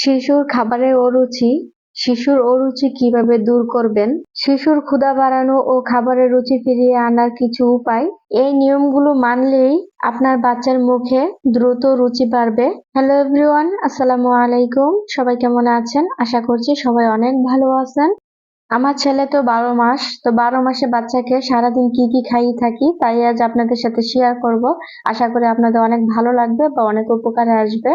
শিশুর খাবারে অরুচি, শিশুর অরুচি কীভাবে দূর করবেন? শিশুর ক্ষুধা বাড়ানো ও খাবারের রুচি ফিরিয়ে আনার কিছু উপায়? এই নিয়মগুলো মানলেই আপনার বাচ্চার মুখে দ্রুত রুচি বাড়বে। হ্যালো এভরিওয়ান, আসসালামু আলাইকুম। সবাই কেমন আছেন? আশা করছি সবাই অনেক ভালো আছেন। আমার ছেলে তো বারো মাস, তো বারো মাসে বাচ্চাকে সারাদিন কি কি খাইয়ে থাকি তাই আজ আপনাদের সাথে শেয়ার করব। আশা করি আপনাদের অনেক ভালো লাগবে বা অনেক উপকারে আসবে।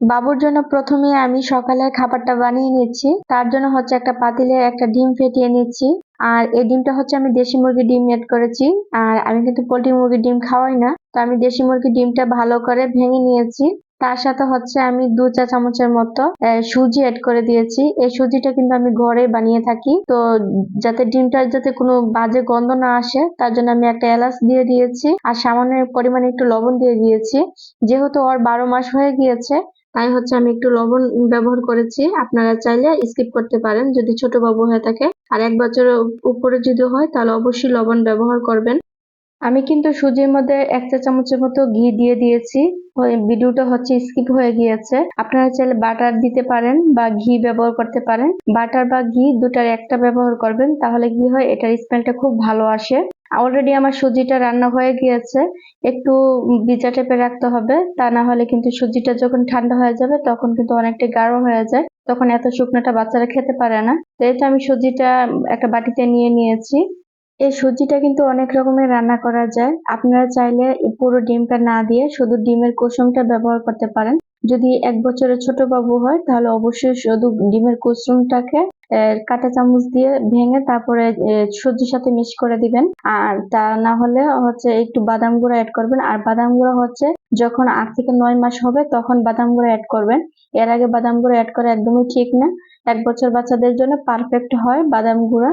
বাবুর জন্য প্রথমে আমি সকালের খাবারটা বানিয়ে নিচ্ছি। তার জন্য হচ্ছে একটা পাতিলে একটা ডিম ফেটিয়ে নিচ্ছি। আর এই ডিমটা হচ্ছে আমি দেশি মুরগির ডিম এড করেছি। আর আমি কিন্তু পোল্ট্রি মুরগির ডিম খাওয়াই না। তো আমি দেশি মুরগির ডিমটা ভালো করে ভেঙে নিয়েছি। তার সাথে হচ্ছে আমি দু চা চামচের মতো সুজি এড করে দিয়েছি। এই সুজিটা কিন্তু আমি ঘরে বানিয়ে থাকি। তো যাতে ডিমটার যাতে কোনো বাজে গন্ধ না আসে, তার জন্য আমি একটা এলাচ দিয়ে দিয়েছি। আর সামান্য পরিমাণে একটু লবণ দিয়ে দিয়েছি। যেহেতু ওর বারো মাস হয়ে গিয়েছে তাই হচ্ছে আমি একটু লবণ ব্যবহার করেছি। আপনারা চাইলে স্কিপ করতে পারেন যদি ছোট বাবু হয়ে থাকে। আর এক বছরের উপরে যদি হয়, তাহলে অবশ্যই লবণ ব্যবহার করবেন। আমি কিন্তু সুজির মধ্যে এক চা চামচের মতো ঘি দিয়ে দিয়েছি। ভিডিওটা হচ্ছে স্কিপ হয়ে গিয়েছে। আপনারা চাইলে বাটার দিতে পারেন বা ঘি ব্যবহার করতে পারেন। বাটার বা ঘি দুটার একটা ব্যবহার করবেন, তাহলে কি হয়, এটার স্মেলটা খুব ভালো আসে। অলরেডি আমার সুজিটা রান্না হয়ে গিয়েছে। একটু ভিজা টাইপের রাখতে হবে, তা না হলে কিন্তু সুজিটা যখন ঠান্ডা হয়ে যাবে, তখন কিন্তু অনেকটা গাঢ় হয়ে যায়। তখন এত শুকনোটা বাচ্চারা খেতে পারে না। তো তো আমি সুজিটা একটা বাটিতে নিয়ে নিয়েছি। এই সুজিটা কিন্তু অনেক রকমের রান্না করা যায়। আপনারা চাইলে পুরো ডিমটা না দিয়ে শুধু ডিমের কুসুমটা ব্যবহার করতে পারেন। যদি এক বছরের ছোট বাবু হয়, তাহলে অবশ্যই শুধু ডিমের কুসুমটাকে কাঁটা চামচ দিয়ে ভেঙে তারপরে সুজির সাথে মিক্স করে দিবেন। আর তা না হলে হচ্ছে একটু বাদাম গুঁড়া অ্যাড করবেন। আর বাদাম গুঁড়া হচ্ছে যখন আট থেকে নয় মাস হবে, তখন বাদাম গুঁড়া অ্যাড করবেন। এর আগে বাদাম গুঁড়া অ্যাড করা একদমই ঠিক না। এক বছর বাচ্চাদের জন্য পারফেক্ট হয় বাদাম গুঁড়া।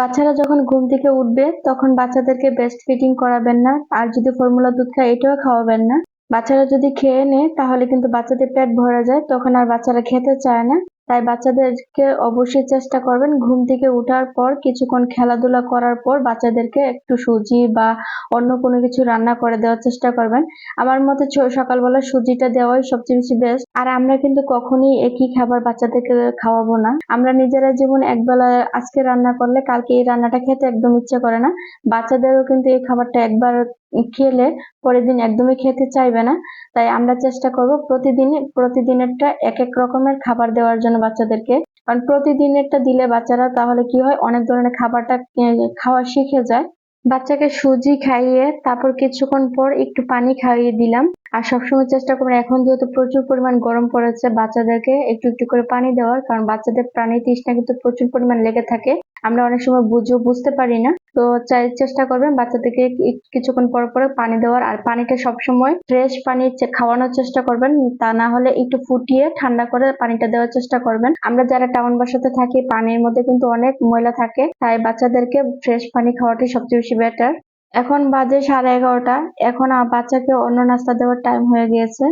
বাচ্চারা যখন ঘুম থেকে উঠবে, তখন বাচ্চাদেরকে ব্রেস্ট ফিডিং করাবেন না। আর যদি ফর্মুলা দুধ খায়, এটাও খাওয়াবেন না। বাচ্চারা যদি খেয়ে নেয়, তাহলে কিন্তু বাচ্চাদের পেট ভরা যায়, তখন আর বাচ্চারা খেতে চায় না। তাই বাচ্চাদেরকে অবশ্যই চেষ্টা করবেন ঘুম থেকে উঠার পর কিছুক্ষণ খেলাধুলা করার পর বাচ্চাদেরকে একটু সুজি বা অন্য কোনো কিছু রান্না করে দেওয়ার চেষ্টা করবেন। আমার মতে সকালবেলা সুজিটা দেওয়াই সবচেয়ে বেশি বেস্ট আর আমরা কিন্তু কখনই একই খাবার বাচ্চাদেরকে খাওয়াবো না। আমরা নিজেরা যেমন একবেলা আজকে রান্না করলে কালকে এই রান্নাটা খেতে একদম ইচ্ছে করে না, বাচ্চাদেরও কিন্তু এই খাবারটা একবার খেলে পরের দিন একদমই খেতে চাইবে না। তাই আমরা চেষ্টা করব প্রতিদিন, প্রতিদিনেরটা এক এক রকমের খাবার দেওয়ার জন্য বাচ্চাদেরকে। কারণ প্রতিদিনেরটা দিলে বাচ্চারা তাহলে কি হয়, অনেক ধরনের খাবারটা খাওয়া শিখে যায়। বাচ্চাকে সুজি খাইয়ে তারপর কিছুক্ষণ পর একটু পানি খাইয়ে দিলাম। আর সবসময় চেষ্টা করবেন এখন যেহেতু প্রচুর পরিমাণ গরম পড়েছে, বাচ্চাদেরকে একটু একটু করে পানি দেওয়ার। কারণ বাচ্চাদের প্রাণী তৃষ্ণা কিন্তু প্রচুর পরিমাণ লেগে থাকে। আমরা অনেক সময় বুঝেও বুঝতে পারি না। তো চাই চেষ্টা করবেন বাচ্চাদেরকে কিছুক্ষণ পর পরে পানি দেওয়ার। আর পানিটা সবসময় ফ্রেশ পানি খাওয়ানোর চেষ্টা করবেন। তা না হলে একটু ফুটিয়ে ঠান্ডা করে পানিটা দেওয়ার চেষ্টা করবেন। আমরা যারা টাউন বাসাতে থাকি, পানির মধ্যে কিন্তু অনেক ময়লা থাকে। তাই বাচ্চাদেরকে ফ্রেশ পানি খাওয়াটাই সবচেয়ে বেশি বেটার এখন বাজে সাড়ে এগারোটা। এখন বাচ্চাকে অন্য নাস্তা দেওয়ার টাইম হয়ে গিয়েছে।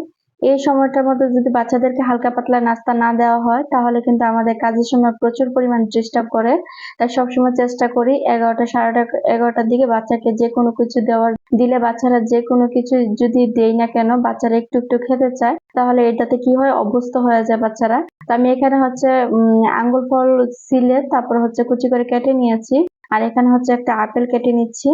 এই সময়টার মধ্যে যদি বাচ্চাদেরকে হালকা পাতলা নাস্তা না দেওয়া হয়, তাহলে কিন্তু আমাদের কাজের সময় প্রচুর পরিমাণ ডিস্টার্ব করে। তাই সবসময় চেষ্টা করি এগারোটা সাড়ে এগারোটার দিকে বাচ্চাকে যে কোনো কিছু দেওয়ার। দিলে বাচ্চারা যে কোনো কিছু যদি দেই না কেন, বাচ্চারা একটু একটু খেতে চায়, তাহলে এটাতে কি হয়? অভ্যস্ত হয়ে যায় বাচ্চারা। তো আমি এখানে হচ্ছে, উম, আঙ্গুর ফল সিলে তারপর হচ্ছে কুচি করে কেটে নিয়েছি। আর এখানে হচ্ছে একটা আপেল কেটে নিচ্ছি।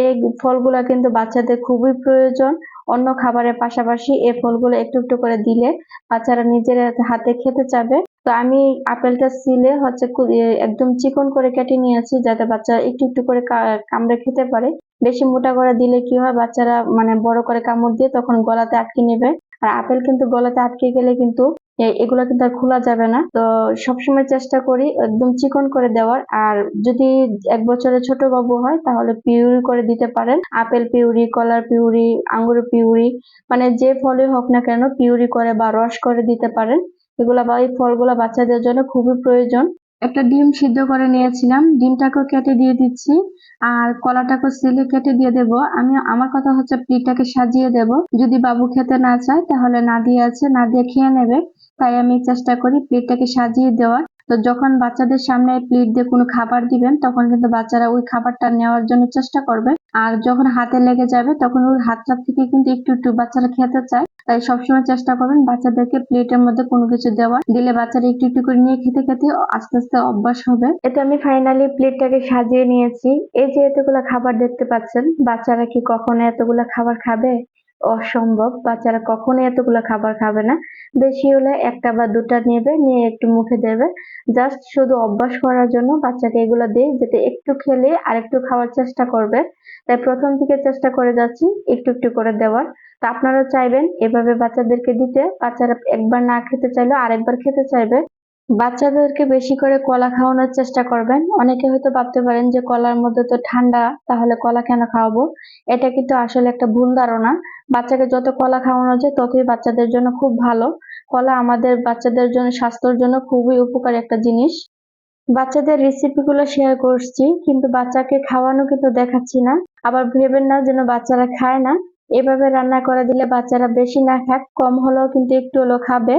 এই ফলগুলা কিন্তু বাচ্চাদের খুবই প্রয়োজন। অন্য খাবারের পাশাপাশি এই ফলগুলো একটু একটু করে দিলে বাচ্চারা নিজের হাতে খেতে চাবে। তো আমি আপেলটা সিলে হচ্ছে একদম চিকন করে কেটে নিয়েছি যাতে বাচ্চা একটু একটু করে কামড়ে খেতে পারে। বেশি মোটা করে দিলে কি হয়, বাচ্চারা মানে বড় করে কামড় দিয়ে তখন গলাতে আটকে নেবে। আর আপেল কিন্তু গলাতে আটকে গেলে কিন্তু এগুলো কিন্তু আর খোলা যাবে না। তো সবসময় চেষ্টা করি একদম চিকন করে দেওয়ার। আর যদি এক বছরের ছোট বাবু হয়, তাহলে পিউরি করে দিতে পারেন। আপেল পিউরি, কলার পিউরি, আঙ্গুর পিউরি মানে যে ফলই হোক না কেন পিউরি করে বা রস করে দিতে পারেন। এগুলা বা এই ফলগুলা বাচ্চাদের জন্য খুবই প্রয়োজন। একটা ডিম সিদ্ধ করে নিয়েছিলাম। ডিমটাকেও কেটে দিয়ে দিচ্ছি। আর কলাটাকে সিলে কেটে দিয়ে দেব। আমি, আমার কথা হচ্ছে প্লেটটাকে সাজিয়ে দেব। যদি বাবু খেতে না চায়, তাহলে না দিয়ে আছে, না দিয়ে খেয়ে নেবে। তাই আমি চেষ্টা করি প্লেটটাকে সাজিয়ে দেওয়ার। তো যখন বাচ্চাদের সামনে প্লেট দিয়ে কোনো খাবার দিবেন, তখন কিন্তু বাচ্চারা ওই খাবারটা নেওয়ার জন্য চেষ্টা করবে। আর যখন হাতে লেগে যাবে, তখন ওর হাতটা থেকে কিন্তু একটু একটু বাচ্চারা খেতে চায়। তাই সবসময় চেষ্টা করবেন বাচ্চাদেরকে প্লেটের মধ্যে কোনো কিছু দেওয়ার। দিলে বাচ্চারা একটু একটু করে নিয়ে খেতে খেতে আস্তে আস্তে অভ্যাস হবে। এটা আমি ফাইনালি প্লেটটাকে সাজিয়ে নিয়েছি। এই যে এতগুলো খাবার দেখতে পাচ্ছেন, বাচ্চারা কি কখনো এতগুলো খাবার খাবে? অসম্ভব। বাচ্চারা কখনো এতগুলো খাবার খাবে না। বেশি হলে একটা বা দুটা নেবে, নিয়ে একটু মুখে দেবে। জাস্ট শুধু অভ্যাস করার জন্য বাচ্চাকে এগুলো দিই, যাতে একটু খেলে আর একটু খাওয়ার চেষ্টা করবে। তাই প্রথম থেকে চেষ্টা করে যাচ্ছি, একটু একটু করে দেওয়ার। তা আপনারাও চাইবেন এভাবে বাচ্চাদেরকে দিতে। বাচ্চারা একবার না খেতে চাইলেও আরেকবার খেতে চাইবে। বাচ্চাদেরকে বেশি করে কলা খাওয়ানোর চেষ্টা করবেন। অনেকে হয়তো ভাবতে পারেন যে কলার মধ্যে তো ঠান্ডা, তাহলে কলা কেন খাওয়াবো? এটা কিন্তু আসলে একটা ভুল ধারণা। বাচ্চাকে যত কলা খাওয়ানো যায়, ততই বাচ্চাদের জন্য খুব ভালো। কলা আমাদের বাচ্চাদের জন্য, স্বাস্থ্যের জন্য খুবই উপকারী একটা জিনিস। বাচ্চাদের রেসিপি গুলো শেয়ার করছি, কিন্তু বাচ্চাকে খাওয়ানো কিন্তু দেখাচ্ছি না। আবার ভেবেন না যেন বাচ্চারা খায় না। এভাবে রান্না করে দিলে বাচ্চারা বেশি না খাক, কম হলেও কিন্তু একটু হলেও খাবে।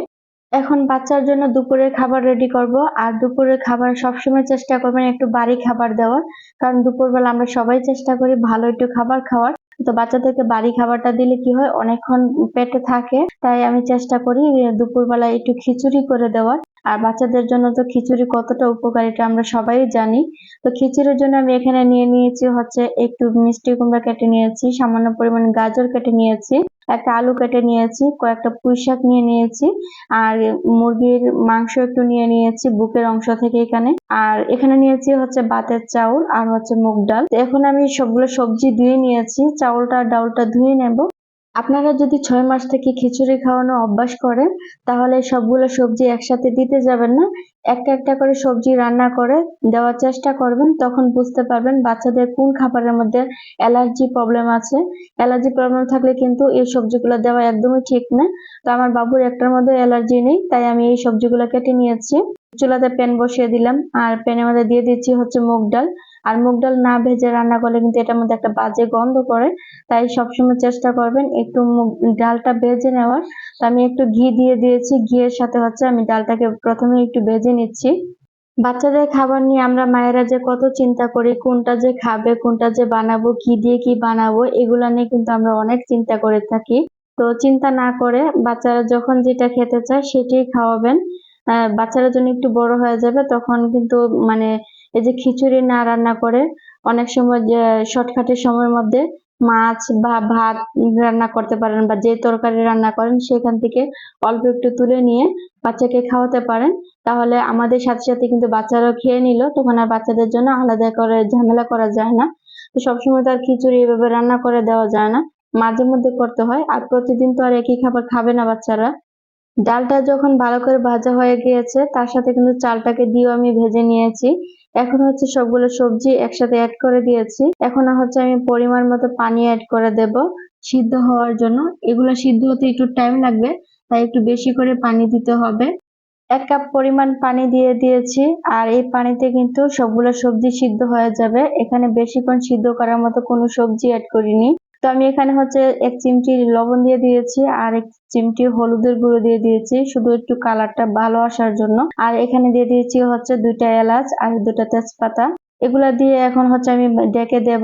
এখন বাচ্চার জন্য দুপুরের খাবার রেডি করব। আর দুপুরের খাবার সবসময় চেষ্টা করবেন একটু বাড়ি খাবার দেওয়ার। কারণ দুপুরবেলা আমরা সবাই চেষ্টা করি ভালো একটু খাবার খাওয়ার। তো বাচ্চাদেরকে বাড়ি খাবারটা দিলে কি হয়? অনেকক্ষণ পেটে থাকে। তাই আমি চেষ্টা করি দুপুরবেলা একটু খিচুড়ি করে দেওয়ার। আর বাচ্চাদের জন্য তো খিচুড়ি কতটা উপকারিতা আমরা সবাই জানি। তো খিচুড়ির জন্য আমি এখানে নিয়ে নিয়েছি হচ্ছে একটু মিষ্টি কুমড়া কেটে নিয়েছি, সামান্য পরিমাণ গাজর কেটে নিয়েছি, একটা আলু কেটে নিয়েছি, কয়েকটা পুঁই শাক নিয়ে নিয়েছি, আর মুরগির মাংস একটু নিয়ে নিয়েছি বুকের অংশ থেকে এখানে। আর এখানে নিয়েছি হচ্ছে বাতের চাউল আর হচ্ছে মুগ ডাল। এখন আমি সবগুলো সবজি ধুয়ে নিয়েছি, চাউলটা ডাউলটা ধুয়ে নেব। আপনারা যদি ছয় মাস থেকে খিচুড়ি খাওয়ানো অভ্যাস করেন, তাহলে সবগুলো সবজি একসাথে দিতে যাবেন না। একটা একটা করে সবজি রান্না করে দেওয়ার চেষ্টা করবেন, তখন বুঝতে পারবেন বাচ্চাদের কোন খাবারের মধ্যে অ্যালার্জি প্রবলেম আছে। অ্যালার্জি প্রবলেম থাকলে কিন্তু এই সবজিগুলো দেওয়া একদমই ঠিক না। তো আমার বাবুর একটার মধ্যে অ্যালার্জি নেই, তাই আমি এই সবজিগুলো কেটে নিয়েছি। চুলাতে প্যান বসিয়ে দিলাম, আর প্যানের মধ্যে দিয়ে দিচ্ছি হচ্ছে মুগ ডাল। আর মুগ ডাল না ভেজে রান্না করলে কিন্তু এটার মধ্যে একটা বাজে গন্ধ করে তাই সবসময় চেষ্টা করবেন একটু মুগ, ডালটা ভেজে নেওয়ার। তো আমি একটু ঘি দিয়ে দিয়েছি, ঘিয়ের সাথে হচ্ছে আমি ডালটাকে প্রথমে একটু ভেজে নিচ্ছি। বাচ্চাদের খাবার নিয়ে আমরা মায়েরা যে কত চিন্তা করি, কোনটা যে খাবে, কোনটা যে বানাবো, কি দিয়ে কি বানাবো, এগুলা নিয়ে কিন্তু আমরা অনেক চিন্তা করে থাকি। তো চিন্তা না করে বাচ্চারা যখন যেটা খেতে চায় সেটাই খাওয়াবেন। বাচ্চারা যখন একটু বড় হয়ে যাবে তখন কিন্তু মানে এই যে খিচুড়ি না রান্না করে অনেক সময় শর্টকাটের সময়ের মধ্যে মাছ বা ভাত রান্না করতে পারেন বা যে তরকারি রান্না করেন সেখান থেকে অল্প একটু তুলে নিয়ে বাচ্চাকে খাওয়াতে পারেন। তাহলে আমাদের সাথে সাথে কিন্তু বাচ্চারাও খেয়ে নিল, তখন আর বাচ্চাদের জন্য আলাদা করে ঝামেলা করা যায় না। তো সবসময় তো আর খিচুড়ি এভাবে রান্না করে দেওয়া যায় না, মাঝে মধ্যে করতে হয়। আর প্রতিদিন তো আর একই খাবার খাবে না বাচ্চারা। ডালটা যখন ভালো করে ভাজা হয়ে গিয়েছে, তার সাথে কিন্তু চালটাকে দিয়েও আমি ভেজে নিয়েছি। এখন হচ্ছে সবগুলো সবজি একসাথে অ্যাড করে দিয়েছি। এখন হচ্ছে আমি পরিমাণ মতো পানি অ্যাড করে দেব সিদ্ধ হওয়ার জন্য। এগুলো সিদ্ধ হতে একটু টাইম লাগবে, তাই একটু বেশি করে পানি দিতে হবে। এক কাপ পরিমাণ পানি দিয়ে দিয়েছি, আর এই পানিতে কিন্তু সবগুলো সবজি সিদ্ধ হয়ে যাবে। এখানে বেশিক্ষণ সিদ্ধ করার মতো কোনো সবজি অ্যাড করিনি। তো আমি এখানে হচ্ছে এক চিমটি লবণ দিয়ে দিয়েছি আর এক চিমটি হলুদের গুঁড়ো দিয়ে দিয়েছি, শুধু একটু কালারটা ভালো আসার জন্য। আর এখানে দিয়ে দিয়েছি হচ্ছে দুইটা এলাচ আর দুটা তেজপাতা। এগুলা দিয়ে এখন হচ্ছে আমি ডেকে দেব।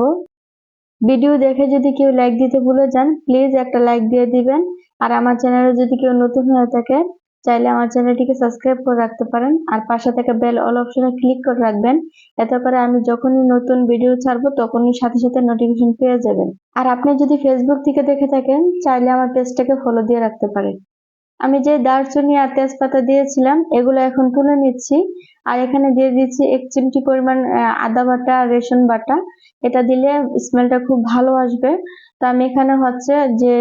ভিডিও দেখে যদি কেউ লাইক দিতে ভুলে যান প্লিজ একটা লাইক দিয়ে দিবেন। আর আমার চ্যানেলে যদি কেউ নতুন হয়ে থাকে চাইলে আমার চ্যানেলটিকে সাবস্ক্রাইব করে রাখতে পারেন। আর পাশে থাকা বেল অল অপশনে ক্লিক করে রাখবেন। এতে করে আমি যখনই নতুন ভিডিও ছাড়বো, তখনই সাথে সাথে নোটিফিকেশন পেয়ে যাবেন। আর আপনি যদি ফেসবুক থেকে দেখে থাকেন, চাইলে আমার পেজটাকে ফলো দিয়ে রাখতে পারেন। আমি যে দারচিনি আর তেজপাতা দিয়েছিলাম, এগুলো এখন তুলে নিচ্ছি। আর এখানে দিয়ে দিচ্ছি এক চিমটি পরিমাণ আদা বাটা রেশন বাটা। এটা দিলে স্মেলটা খুব ভালো আসবে। তো আমি এখানে হচ্ছে যে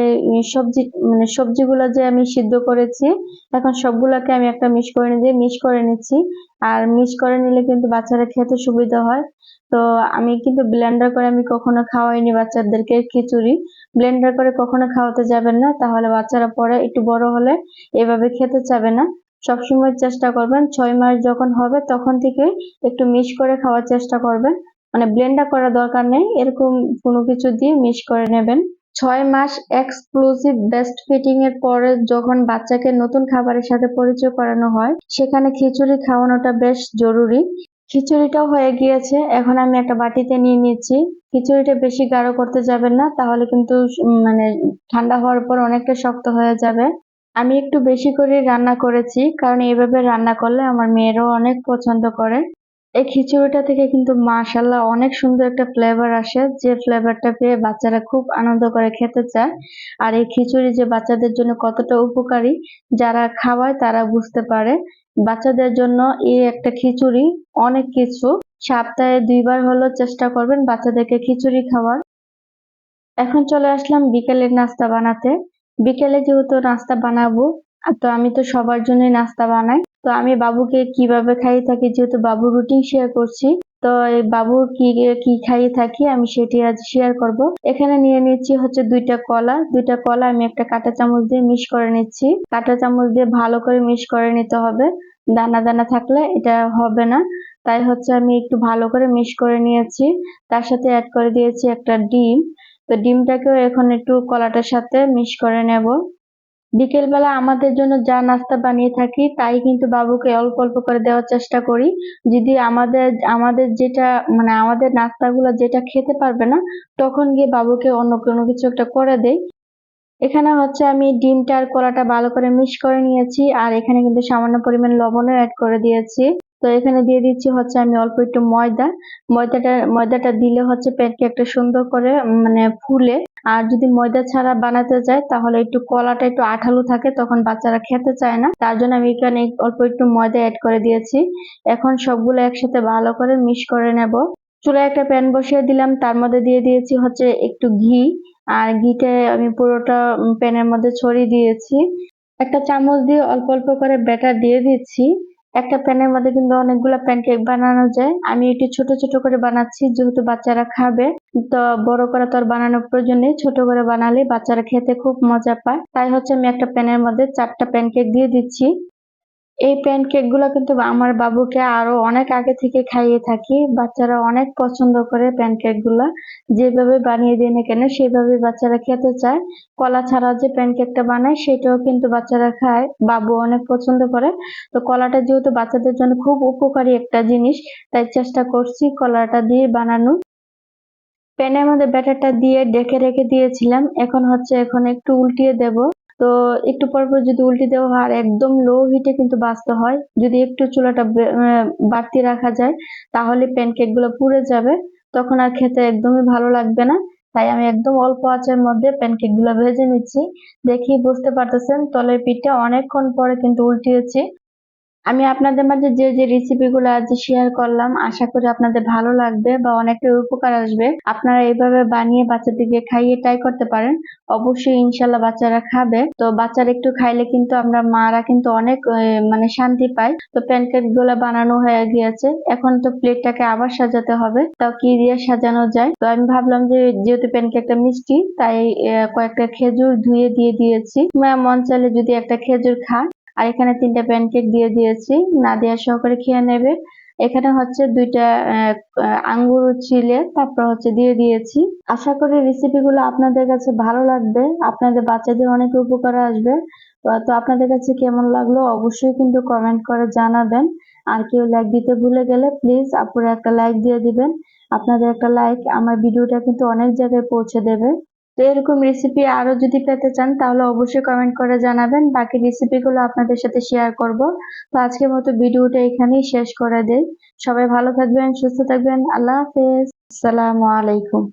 সবজি মানে সবজিগুলো যে আমি সিদ্ধ করেছি, এখন সবগুলোকে আমি একটা মিক্স করে নিয়ে মিক্স করে নিচ্ছি। আর মিক্স করে নিলে কিন্তু বাচ্চারা খেতে সুবিধা হয়। তো আমি কিন্তু ব্লেন্ডার করে আমি কখনো খাওয়াইনি বাচ্চাদেরকে খিচুড়ি। ব্লেন্ডার করে কখনো খাওয়াতে যাবেন না, তাহলে বাচ্চারা পরে একটু বড় হলে এভাবে খেতে চাবে না। সবসময় চেষ্টা করবেন। ছয় মাস যখন হবে তখন থেকে একটু মিক্স করে খাওয়ার চেষ্টা করবেন। মানে ব্লেন্ডার করার দরকার নেই। এরকম কোনো কিছু দিয়ে মিক্স করে নেবেন। ছয় মাস এক্সক্লুসিভ বেস্ট ফিটিং এর পরে যখন বাচ্চাকে নতুন খাবারের সাথে পরিচয় করানো হয়, সেখানে খিচুড়ি খাওয়ানোটা বেশ জরুরি। খিচুড়িটাও হয়ে গিয়েছে। এখন আমি একটা বাটিতে নিয়ে নিচ্ছি। খিচুড়িটা বেশি গাঢ় করতে যাবেন না, তাহলে কিন্তু মানে ঠান্ডা হওয়ার পর অনেকটা শক্ত হয়ে যাবে। আমি একটু বেশি করে রান্না করেছি, কারণ এইভাবে রান্না করলে আমার মেয়েরাও অনেক পছন্দ করে। এই খিচুড়িটা থেকে কিন্তু মাশাল্লাহ অনেক সুন্দর একটা ফ্লেভার আসে, যে ফ্লেভারটা পেয়ে বাচ্চারা খুব আনন্দ করে খেতে চায়। আর এই খিচুড়ি যে বাচ্চাদের জন্য কতটা উপকারী, যারা খাওয়ায় তারা বুঝতে পারে। বাচ্চাদের জন্য এই একটা খিচুড়ি অনেক কিছু। সপ্তাহে দুইবার হলেও চেষ্টা করবেন বাচ্চাদেরকে খিচুড়ি খাওয়ার। এখন চলে আসলাম বিকেলের নাস্তা বানাতে। বিকেলে যেহেতু নাস্তা বানাবো তো আমি তো সবার জন্যই নাস্তা বানাই, তো আমি বাবুকে কীভাবে খাইয়ে থাকি, যেহেতু বাবুর রুটিন শেয়ার করছি, তো এই বাবু কি কি খাইয়ে থাকি আমি সেটি আজ শেয়ার করব। এখানে নিয়ে নিচ্ছি হচ্ছে দুইটা কলা দুইটা কলা আমি একটা কাঁটা চামচ দিয়ে মিশ করে নিচ্ছি। কাঁটা চামচ দিয়ে ভালো করে মিশ করে নিতে হবে। দানা দানা থাকলে এটা হবে না, তাই হচ্ছে আমি একটু ভালো করে মিশ করে নিয়েছি। তার সাথে অ্যাড করে দিয়েছি একটা ডিম। তো ডিমটাকেও এখন একটু কলাটার সাথে মিশ করে নেব। বিকেলবেলা আমাদের জন্য যা নাস্তা বানিয়ে থাকি, তাই কিন্তু বাবুকে অল্প অল্প করে দেওয়ার চেষ্টা করি। যদি আমাদের আমাদের যেটা মানে আমাদের নাস্তাগুলো যেটা খেতে পারবে না, তখন গিয়ে বাবুকে অন্য কোনো কিছু একটা করে দেই। এখানে হচ্ছে আমি ডিমটা আর কলাটা ভালো করে মিক্স করে নিয়েছি, আর এখানে কিন্তু সামান্য পরিমাণ লবণও অ্যাড করে দিয়েছি। তো এখানে দিয়ে দিচ্ছি হচ্ছে আমি অল্প একটু ময়দা। ময়দাটা ময়দাটা দিলে হচ্ছে প্যানকে একটা সুন্দর করে মানে ফুলে। আর যদি ময়দা ছাড়া বানাতে যায় তাহলে একটু কলাটা একটু আঠালো থাকে, তখন বাচ্চারা খেতে চায় না। তার জন্য আমি এখানে অল্প একটু ময়দা অ্যাড করে দিয়েছি। এখন সবগুলো একসাথে ভালো করে মিক্স করে নেব। চুলায় একটা প্যান বসিয়ে দিলাম। তার মধ্যে দিয়ে দিয়েছি হচ্ছে একটু ঘি। আর ঘিটা আমি পুরোটা প্যানের মধ্যে ছড়িয়ে দিয়েছি। একটা চামচ দিয়ে অল্প অল্প করে ব্যাটার দিয়ে দিচ্ছি। একটা প্যানের মধ্যে কিন্তু অনেকগুলো প্যানকেক বানানো যায়। আমি এটি ছোট ছোট করে বানাচ্ছি, যেহেতু বাচ্চারা খাবে, তো বড় করে তো আর বানানোর প্রয়োজন নেই। ছোট করে বানালে বাচ্চারা খেতে খুব মজা পায়। তাই হচ্ছে আমি একটা প্যানের মধ্যে চারটা প্যানকেক দিয়ে দিচ্ছি। এই প্যানকেকগুলো কিন্তু আমার বাবুকে আরও অনেক আগে থেকে খাইয়ে থাকি। বাচ্চারা অনেক পছন্দ করে প্যানকেকগুলা। যেভাবে বানিয়ে দিই না কেন সেভাবে বাচ্চারা খেতে চায়। কলা ছাড়া যে প্যানকেকটা বানায়, সেটাও কিন্তু বাচ্চারা খায়। বাবু অনেক পছন্দ করে। তো কলাটা যেহেতু বাচ্চাদের জন্য খুব উপকারী একটা জিনিস, তাই চেষ্টা করছি কলাটা দিয়ে বানানো। প্যানের মধ্যে ব্যাটারটা দিয়ে ডেকে রেখে দিয়েছিলাম। এখন হচ্ছে, এখন একটু উল্টিয়ে দেব। তো একটু পর পর যদি উল্টে দেওয়া হয়, আর একদম লো হিটে কিন্তু বাঁচতে হয়। যদি একটু চুলাটা বাড়তি রাখা যায়, তাহলে প্যানকেকগুলো পুড়ে যাবে। তখন আর খেতে একদমই ভালো লাগবে না। তাই আমি একদম অল্প আঁচের মধ্যে প্যানকেকগুলো ভেজে নিচ্ছি। দেখি বুঝতে পারতেছেন তলের পিঠটা অনেকক্ষণ পরে কিন্তু উল্টিয়েছি। আমি আপনাদের মাঝে যে যে রেসিপিগুলো আজ শেয়ার করলাম, আশা করি আপনাদের ভালো লাগবে বা অনেকটা উপকার আসবে। আপনারা এইভাবে বানিয়ে বাচ্চাদেরকে খাইয়ে ট্রাই করতে পারেন। অবশ্যই ইনশাল্লাহ বাচ্চারা খাবে। তো বাচ্চারা একটু খাইলে কিন্তু আমরা, মারা কিন্তু অনেক মানে শান্তি পাই। তো প্যানকেকগুলো বানানো হয়ে গিয়েছে। এখন তো প্লেটটাকে আবার সাজাতে হবে। তাও কি দিয়ে সাজানো যায়? তো আমি ভাবলাম যে, যেহেতু প্যানকেকটা মিষ্টি, তাই কয়েকটা খেজুর ধুয়ে দিয়ে দিয়েছি। মন চাইলে যদি একটা খেজুর খা। আর এখানে তিনটা প্যানকেক দিয়ে দিয়েছি নাদিয়া সহকারে খেয়ে নেবে। এখানে হচ্ছে দুইটা আঙ্গুর ছিলে, তারপর হচ্ছে দিয়ে দিয়েছি। আশা করি রেসিপিগুলো আপনাদের কাছে ভালো লাগবে। আপনাদের বাচ্চাদের অনেক উপকার আসবে। তো আপনাদের কাছে কেমন লাগল অবশ্যই কিন্তু কমেন্ট করে জানাবেন। আর কেউ লাইক দিতে ভুলে গেলে প্লিজ আপুরা একটা লাইক দিয়ে দিবেন। আপনাদের একটা লাইক আমার ভিডিওটা কিন্তু অনেক জায়গায় পৌঁছে দেবে। তো এরকম রেসিপি আরও যদি পেতে চান, তাহলে অবশ্যই কমেন্ট করে জানাবেন। বাকি রেসিপিগুলো আপনাদের সাথে শেয়ার করব। তো আজকের মতো ভিডিওটা এখানেই শেষ করে দেই। সবাই ভালো থাকবেন, সুস্থ থাকবেন। আল্লাহ হাফেজ। আসসালামু আলাইকুম।